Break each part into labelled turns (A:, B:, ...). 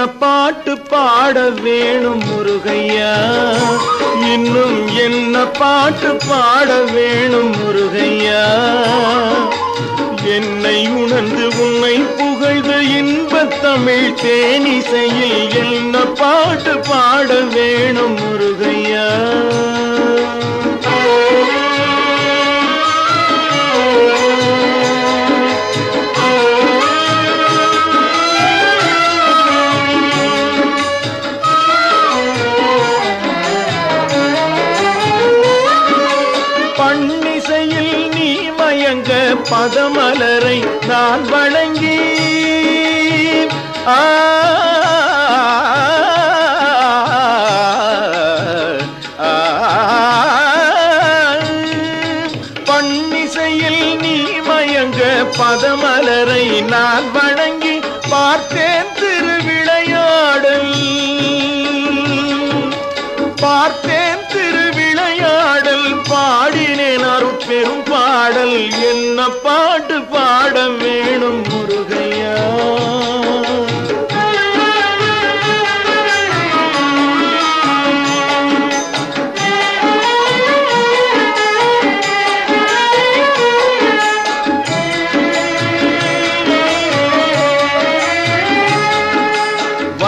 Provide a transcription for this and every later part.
A: என்ன பாட்டு பாட வேணும் முருகையா? இன்னும் என்ன பாட்டு பாட வேணும் முருகையா? என்னை உணர்ந்து உன்னை புகழ்ந்த இன்பத் தமிழ் தேனிசையில் என்ன பாட்டு பாட வேணும் முருகையா? பதமலரை நான் வணங்கி ஆ. ஆ, நீ மயங்க பதமலரை நான் வணங்கி பார்த்தேன் திருவிளையாடல். பார்த்தேன் திருவிளையாடல் பாடினேன் அருட்பெரும் என்ன பாட்டு பாட வேணும் முருகையா.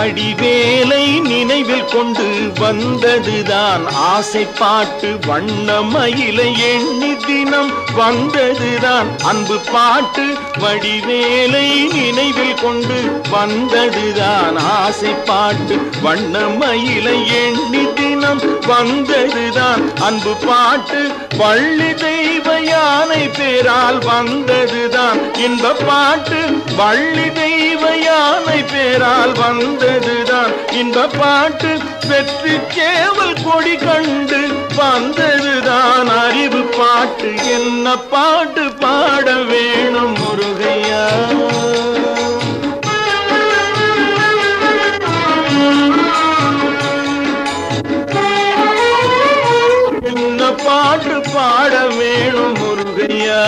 A: வடிவேலை நினைவில் கொண்டு வந்ததுதான். ஆசை பாட்டு வண்ணமயிலை எண்ணி தினம் வந்ததுதான். அன்பு பாட்டு வடிவேலை நினைவில் கொண்டு வந்ததுதான். ஆசை பாட்டு வண்ணமயிலை எண்ணி தினம் வந்ததுதான். அன்பு பாட்டு பள்ளி தெய்வ யானை பேரால் வந்ததுதான். இன்ப பாட்டு பள்ளி தெய்வ யானை பேரால் வந்ததுதான். இன்ப பாட்டு வெற்றி கேவல் கொடி கண்டு வந்ததுதான். அறிவு பாட்டு என்ன பாட்டு பாட வேணும் முருகையா? பாட்டு பாட வேணும் முருகையா.